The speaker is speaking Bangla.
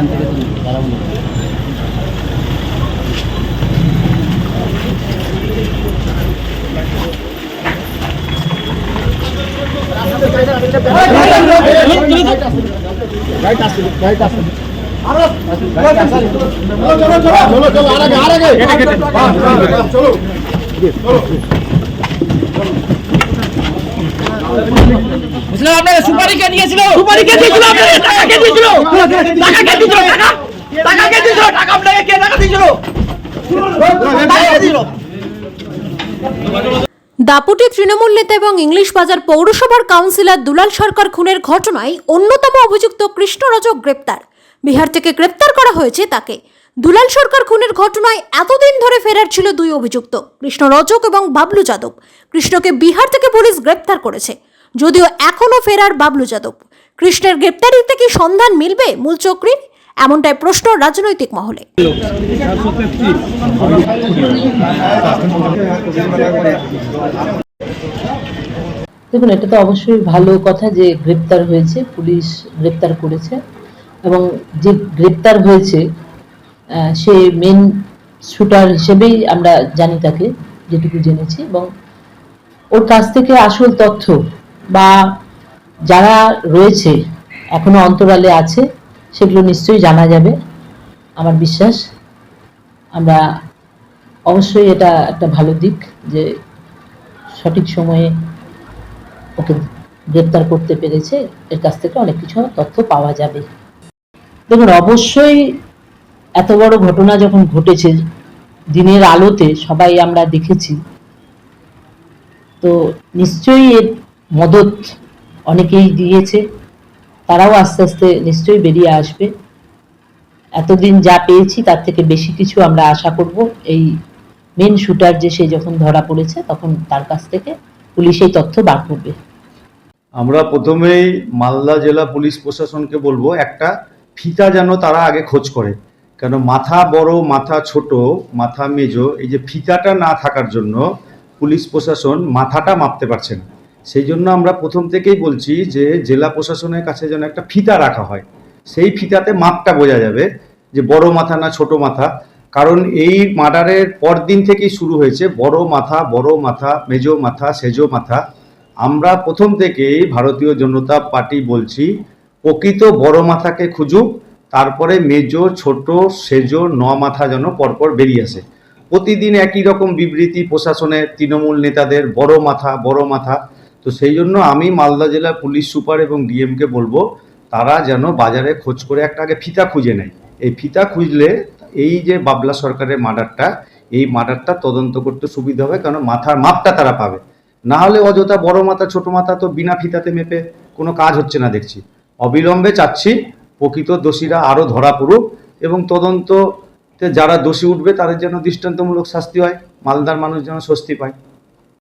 এখান থেকে তুমি দাঁড়াও না চলো বুঝলাম আপনাকে সুপারি কে দিয়েছিল? সুপারি কে দিয়েছিল আপনাকে টাকা কে দিয়েছিল? টাকা কে দিয়েছিল? টাকা? কে দিয়েছিল? টাকা কে টাকা দিয়েছিল? দিয়েছিল? তৃণমূল নেতা এবং ইংলিশ বাজার পৌরসভার কাউন্সিলর দুলাল সরকার খুনের ঘটনায় অন্যতম অভিযুক্ত কৃষ্ণরজক গ্রেপ্তার। বিহার থেকে গ্রেপ্তার করা হয়েছে তাকে। দুলাল সরকার খুনের ঘটনায় এতদিন ধরে ফেরার ছিল দুই অভিযুক্ত, কৃষ্ণ রজক এবং বাবলু যাদব। কৃষ্ণকে বিহার থেকে পুলিশ গ্রেপ্তার করেছে। যদিও এখনও ফেরার বাবলু যাদব। কৃষ্ণের গ্রেপ্তারিতে কি সন্ধান মিলবে মূল চক্রীর এমনটাই প্রশ্ন রাজনৈতিক মহলে। দেখুন, এটা তো অবশ্যই ভালো কথা যে গ্রেপ্তার হয়েছে, পুলিশ গ্রেপ্তার করেছে এবং যে গ্রেপ্তার হয়েছে সে মেন শুটার হিসেবেই আমরা জানি তাকে, যেটুকু জেনেছি এবং ওর কাছ থেকে আসল তথ্য যারা রয়েছে, এখনও অন্তরালে আছে, সেগুলো নিশ্চয়ই জানা যাবে। আমার বিশ্বাস, আমরা অবশ্যই এটা একটা ভালো দিক যে সঠিক সময়ে ওকে গ্রেপ্তার করতে পেরেছে। এর কাছ থেকে অনেক কিছু তথ্য পাওয়া যাবে। দেখুন, অবশ্যই এত বড় ঘটনা যখন ঘটেছে, দিনের আলোতে সবাই আমরা দেখেছি, তো নিশ্চয়ই এর মদত অনেকেই দিয়েছে। তারাও আস্তে আস্তে নিশ্চয়ই বেরিয়ে আসবে। এতদিন যা পেয়েছি, তার থেকে বেশি কিছু আমরা আশা করব। এই মেন শুটার যে সে যখন ধরা পড়েছে, তখন তার কাছ থেকে পুলিশ এই তথ্য বার করবে। আমরা প্রথমেই মালদা জেলা পুলিশ প্রশাসনকে বলব, একটা ফিতা যেন তারা আগে খোঁজ করে। কেন মাথা বড়, মাথা ছোট, মাথা মেজো, এই যে ফিতাটা না থাকার জন্য পুলিশ প্রশাসন মাথাটা মাপতে পারছে না। সেই জন্য আমরা প্রথম থেকেই বলছি যে জেলা প্রশাসনের কাছে যেন একটা ফিতা রাখা হয়। সেই ফিতাতে মাপটা বোঝা যাবে যে বড় মাথা না ছোট মাথা। কারণ এই মার্ডারের পর দিন থেকেই শুরু হয়েছে, বড় মাথা বড় মাথা, মেজো মাথা, সেজো মাথা। আমরা প্রথম থেকেই ভারতীয় জনতা পার্টি বলছি, প্রকৃত বড় মাথাকে খুঁজুক, তারপরে মেজো, ছোট, সেজো, ন মাথা যেন পরপর বেরিয়ে আসে। প্রতিদিন একই রকম বিবৃতি প্রশাসনের তৃণমূল নেতাদের, বড় মাথা বড় মাথা। তো সেই জন্য আমি মালদা জেলার পুলিশ সুপার এবং ডিএমকে বলব, তারা যেন বাজারে খোঁজ করে একটা আগে ফিতা খুঁজে নেয়। এই ফিতা খুঁজলে এই যে বাবলা সরকারের মার্ডারটা, এই মার্ডারটা তদন্ত করতে সুবিধা হবে কারণ মাথার মাপটা তারা পাবে। না হলে অযথা বড় মাথা, ছোট মাথা তো বিনা ফিতাতে মেপে কোনো কাজ হচ্ছে না দেখছি। অবিলম্বে চাচ্ছি প্রকৃত দোষীরা আরও ধরা পড়ুক এবং তদন্ততে যারা দোষী উঠবে, তাদের যেন দৃষ্টান্তমূলক শাস্তি হয়, মালদার মানুষ যেন স্বস্তি পায়।